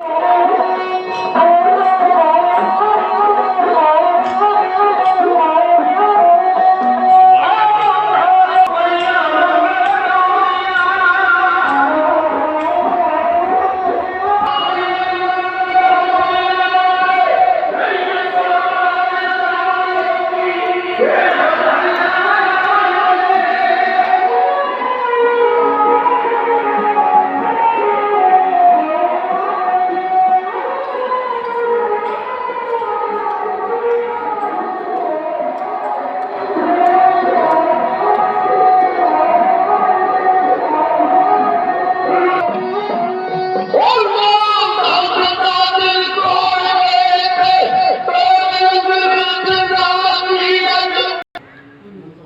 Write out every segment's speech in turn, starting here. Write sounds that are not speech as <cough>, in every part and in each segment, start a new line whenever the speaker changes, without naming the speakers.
you <laughs>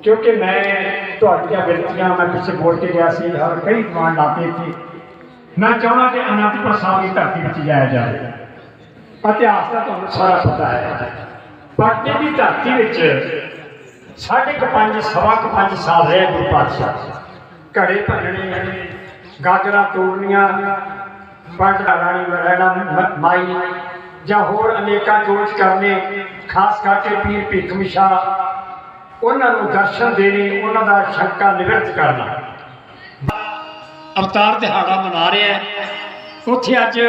ਕਿਉਂਕਿ ਮੈਂ ਤੁਹਾਡੀਆਂ ਬੇਨਤੀਆਂ ਮੈਂ ਪਿੱਛੇ ਬੋਲ ਕੇ ਗਿਆ ਸੀ, ਹਰ ਕਈ ਕਮਾਂਡ ਲਾਤੇ ਸੀ ਮੈਂ ਚਾਹੁੰਦਾ ਕਿ ਅਨੰਦਪੁਰ ਸਾਹਿਬ ਦੀ ਧਰਤੀ ਵਿੱਚ ਜਾਇਆ ਜਾਵੇ। ਇਤਿਹਾਸ ਦਾ ਤੁਹਾਨੂੰ ਸਾਰਾ ਪਤਾ ਹੈ। ਪਟਨੇ ਦੀ ਧਰਤੀ ਵਿੱਚ ਸਾਢੇ ਕੁ ਪੰਜ, ਸਵਾ ਕੁ ਪੰਜ ਸਾਲ ਰਹੇ ਗੁਰੂ ਪਾਤਸ਼ਾਹ। ਘੜੇ ਭੰਨਣੇ, ਗਾਗਰਾਂ ਤੋੜਨੀਆਂ ਪੰਜ ਰਾਣੀ ਰਹਿਣਾ ਮਾਈ, ਜਾਂ ਹੋਰ ਅਨੇਕਾਂ ਜੋਜ ਕਰਨੇ, ਖਾਸ ਕਰਕੇ ਪੀਰ ਭੀਖ ਸ਼ਾਹ ਉਹਨਾਂ ਨੂੰ ਦਰਸ਼ਨ ਦੇਣੇ, ਉਹਨਾਂ ਦਾ ਸ਼ੰਕਾ ਨਿਵਰਤ ਕਰਨਾ। ਅਵਤਾਰ ਦਿਹਾੜਾ ਮਨਾ ਰਿਹਾ ਹੈ। ਉੱਥੇ ਅੱਜ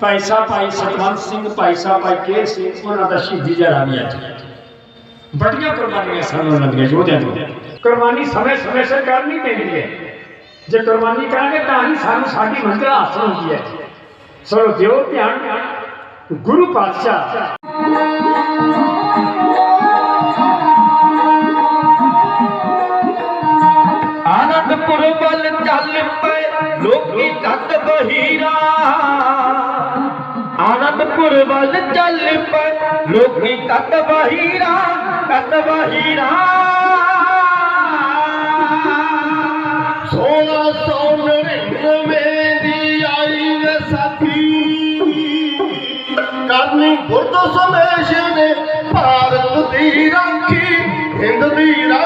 ਭਾਈ ਸਾਹਿਬ, ਭਾਈ ਸਤਵੰਤ ਸਿੰਘ, ਭਾਈ ਸਾਹਿਬ, ਭਾਈ ਕੇ ਸਿੰਘ ਉਹਨਾਂ ਦਾ ਸ਼ਹੀਦੀ ਜਰਾ ਵੀ ਅੱਜ। ਵੱਡੀਆਂ ਕੁਰਬਾਨੀਆਂ ਸਾਨੂੰ ਉਹਨਾਂ ਦੀਆਂ, ਯੋਧਿਆਂ ਦੀਆਂ। ਕੁਰਬਾਨੀ ਸਮੇਂ ਸਮੇਂ ਸਿਰ ਕਰਨੀ ਪੈਂਦੀ ਹੈ। ਜੇ ਕੁਰਬਾਨੀ ਕਰਾਂਗੇ ਤਾਂ ਹੀ ਸਾਨੂੰ ਸਾਡੀ ਮੰਜ਼ਿਲ ਹਾਸਲ ਹੁੰਦੀ ਹੈ। ਸੋ ਦਿਓ ਧਿਆਨ, ਗੁਰੂ ਪਾਤਸ਼ਾਹ।
ਵੱਲ ਚੱਲ ਪਏ, ਲੋਕੀ ਕੱਟ ਬਹੀਰਾ। ਆਨੰਦਪੁਰ ਵੱਲ ਚੱਲ ਪਏ, ਲੋਕੀ ਕੱਟ ਬਹੀਰਾ ਕੱਟ ਬਹੀਰਾ। ਸੋਨਾ ਸੋਨ ਰਿੰਗਵੇਂ ਦੀ ਆਈ ਸਾਥੀ। ਕਰਨੀ ਬੁੱਧ ਸਮੇਸ਼ ਨੇ ਭਾਰਤ ਦੀ ਰਾਖੀ, ਹਿੰਦ ਦੀ ਰਾਖੀ।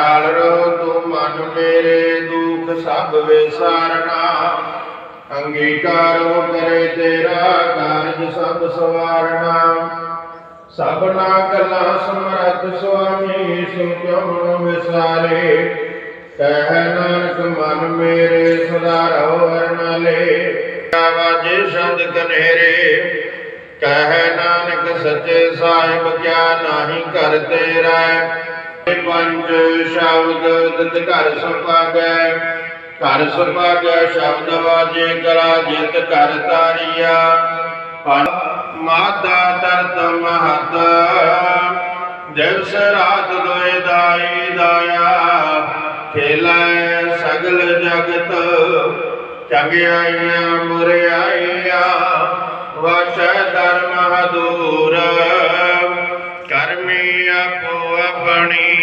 ਨਾਲ ਰੋ ਤੂੰ ਮਨ ਮੇਰੇ ਦੁਖ ਸਭ ਵਿਸਾਰਨਾ। ਅੰਗੀਕਾਰੋ ਕਰੇ ਤੇਰਾ ਕਾਰਜ ਸਭ ਸਵਾਰਨਾ। ਸਭਨਾ ਗੱਲਾਂ ਸਮਰੱਥ ਸੁਆਮੀ ਸੋ ਕਿਉ ਵਿਸਾਰੇ। ਕਹਿ ਨਾਨਕ, ਮਨ ਮੇਰੇ ਸੁਧਾਰੋ ਵਰਨਾਲੇ ਆਵਾਜੇ ਸ਼ਬਦ ਕਨੇਰੇ, ਕਹਿ ਨਾਨਕ ਸੱਚੇ ਸਾਹਿਬ, ਕਿਆ ਨਾਹੀ ਕਰ ਤੇਰਾ ਪੰਜ ਸ਼ਬਦ ਤਿਤ ਘਰ ਸੰਪਾਗੈ ਘਰ ਸੁਭਾਗ ਸ਼ਬਦ ਵਾਜੇ ਕਲਾ ਜਿਤ ਕਰ ਤਾਰੀਆ। ਮਾਤਾ ਤਰਤ ਮਹਤ ਦਿਵਸ ਰਾਤ ਦੋਇ ਦਾਈ ਦਾਇਆ। ਖੇਲੇ ਸਗਲ ਜਗਤ, ਚੰਗਿਆਈਆਂ ਬੁਰਿਆਈਆਂ ਵਸ ਧਰਮ ਹਦੂਰ ਕਰਮੀ ਆਪੋ ਆਪਣੀ,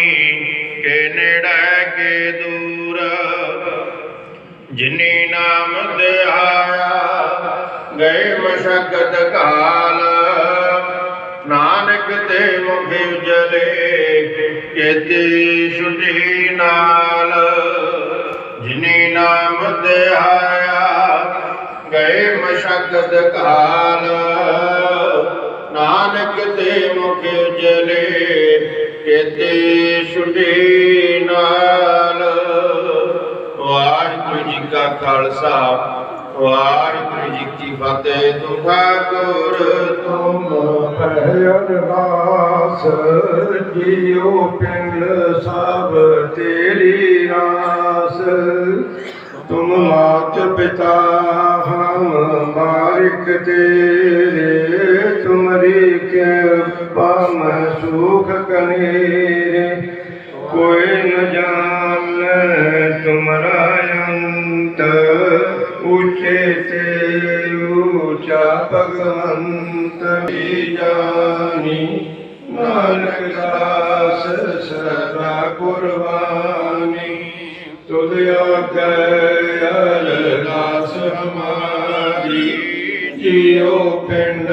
ਕੇ ਨੇੜੇ ਕੇ ਦੂਰ। ਜਿਨੀ ਨਾਮ ਧਿਆਇਆ ਗਏ ਮਸ਼ਕਤ ਕਾਲ। ਨਾਨਕ ਤੇ ਮੁਖ ਉਜਲੇ ਕੇਤੀ ਛੁਟੀ ਨਾਲ। ਜਿਨੀ ਨਾਮ ਧਿਆਇਆ ਗਏ ਮਸ਼ਕਤ ਕਾਲ। ਨਾਨਕ ਤੇ ਮੁਖ ਉਜਲੇ ਕੇਤੀ ਛੁਟੀ ਨਾਲ। ਵਾਹਿਗੁਰੂ ਜੀ ਕਾ ਖਾਲਸਾ, ਵਾਹਿਗੁਰੂ ਜੀ ਕੀ ਫਤਿਹ। ਤੁਮ ਠਾਕੁਰ ਤੁਮ
ਭੈ ਅਰਦਾਸ ਜੀਉ ਪਿੰਡ ਸਭ ਤੇਰੀ ਰਾਸ ਤੁਮ ਮਾਤ ਪਿਤਾ ਹਮ ਬਾਰਿਕ ਤੇਰੇ ਤੁਮਰੀ ਕਿਰਪਾ ਮੈਂ ਸੁਖ ਕਨੇਰੇ ਕੋਈ ਨ ਜਾਣੈ ਤੁਮਰਾ ਅੰਤ ਉੱਚੇ ਤੇ ਉੱਚਾ ਭਗਵੰਤ ਜਾਨੀ ਨਾਨਕ ਦਾਸ ਸਰਦਾ ਕੁਰਬਾਨੀ ਤੁਧ ਆਗੈ ਅਰਦਾਸ ਹਮਾਰੀ ਜੀਉ ਪਿੰਡ